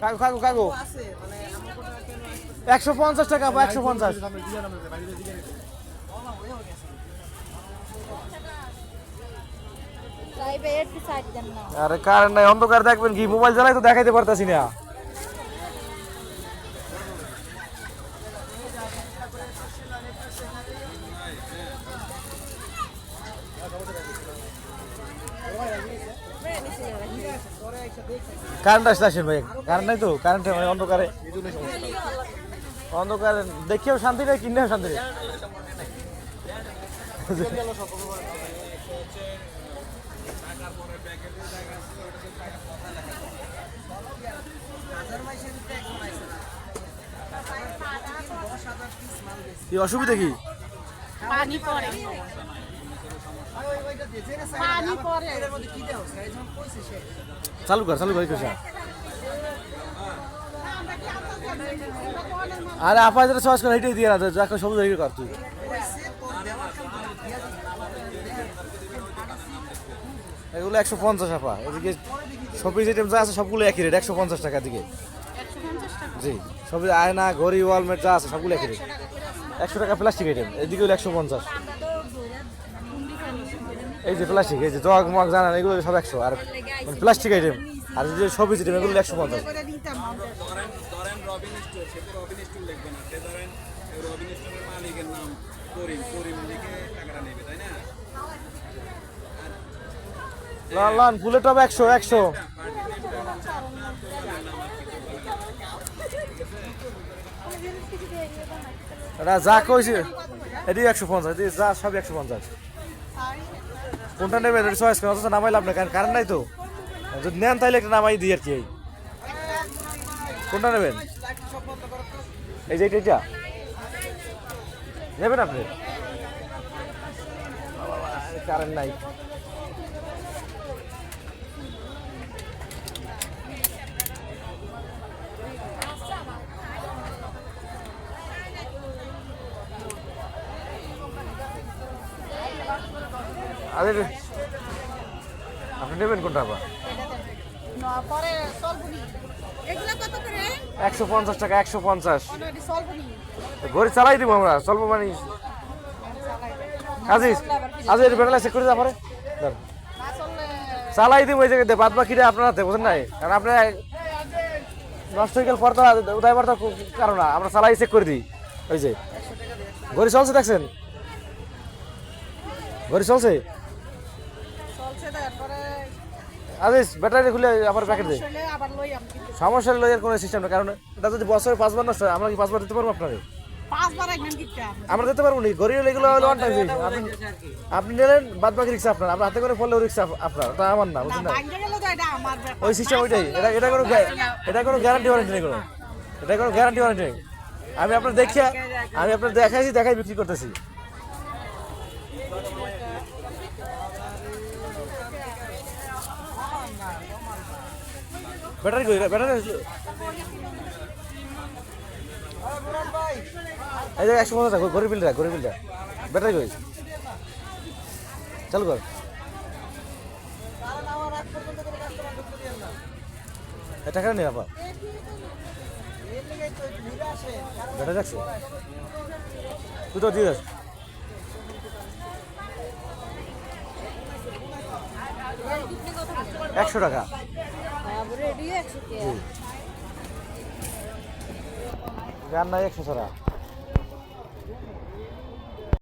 কাকু কাকু কাকু একশো পঞ্চাশ টাকা বা একশো পঞ্চাশ। আরে কারেন্ট নাই অন্ধকার দেখবেন কি? মোবাইল চালাই তো দেখাইতে পারতাছি না। কারেন্ট আসলে আসেন ভাই। কারেন্ট নাই তো? কারেন্ট মানে অন্ধকারে। অন্ধকারে দেখেও শান্তি নেই কিনেও শান্তি নেই। অসুবিধা কি? পানি পড়ে। চালু কর চালু কর আরে আপা, যেটা চয়েস করে এটাই দিয়ে না যাকে সবুজ হয়ে কর তুই। এগুলো একশো পঞ্চাশ আপা, এদিকে শপিং আইটেম যা আছে সবগুলো একই রেট একশো পঞ্চাশ টাকা দিকে জি, সবই আয়না, ঘড়ি ওয়ালমেট যা আছে সবগুলো একই রেট একশো টাকা প্লাস্টিক আইটেম এদিকে একশো পঞ্চাশ। এই যে প্লাস্টিক এই যে জগ মগ জানান এগুলো সব একশো। আর মানে প্লাস্টিক আইটেম আর যে সবজি আইটেম এগুলো একশো পঞ্চাশ। ফুলের টপ একশো একশো। যা কইছে এটি একশো পঞ্চাশ যা সব একশো পঞ্চাশ। কোনটা নেবেন? এটা চয়েস করেন, অথচ নামাইলাম না কারণ কারেন্ট নাই তো। যদি নেন তাহলে একটা নামাই দিই আর কি। কোনটা নেবেন? এই যে এটা এটা নেবেন আপনি? কারেন্ট নাই। আরে আপনি নেবেন কোনটা আবার? একশো পঞ্চাশ টাকা একশো পঞ্চাশ। ঘড়ি চালাই দিব আমরা স্বল্প মানে আজিজ আজ এর বেড়ালে চেক করে যা পারে। চালাই দিব এই জায়গাতে বাদ বাকিটা আপনার হাতে বুঝেন নাই? কারণ আপনি নষ্ট হয়ে গেল পর তো উদয় পর তো কারণ না আমরা চালাই চেক করে দিই। ওই যে। ঘড়ি চলছে দেখছেন? ঘড়ি চলছে? চলছে ব্যাটারি খুলে আবার প্যাকেট চলে আবার লই সমস্যা লইয়ের কোনো সিস্টেম না কারণ এটা যদি বছরে পাঁচবার নষ্ট হয় আমরা কি পাঁচবার দিতে পারব আপনাকে? আমরা দিতে পারব নি গরিব এগুলো হলো ওয়ান টাইম আপনি আপনি নিলেন বাদ বাকি রিক্সা আপনার আমরা হাতে করে পড়লেও রিক্সা আপনার ওটা আমার না বুঝলেন? ওই সিস্টেম ওইটাই এটা এটা কোনো এটা কোনো গ্যারান্টি ওয়ারেন্টি নেই কোনো। এটা কোনো গ্যারান্টি ওয়ারেন্টি নেই। আমি আপনার দেখিয়া আমি আপনার দেখাইছি দেখাই বিক্রি করতেছি। ব্যাটারি কই? ব্যাটারি এই যে একশো পঞ্চাশ টাকা গরিব বিলটা গরিব বিলটা ব্যাটারি কই? চালু কর। টাকা নেই আপা ব্যাটারি রাখছে? তুই তো দিয়ে দাস একশো টাকা। গান নাই একশো ছাড়া।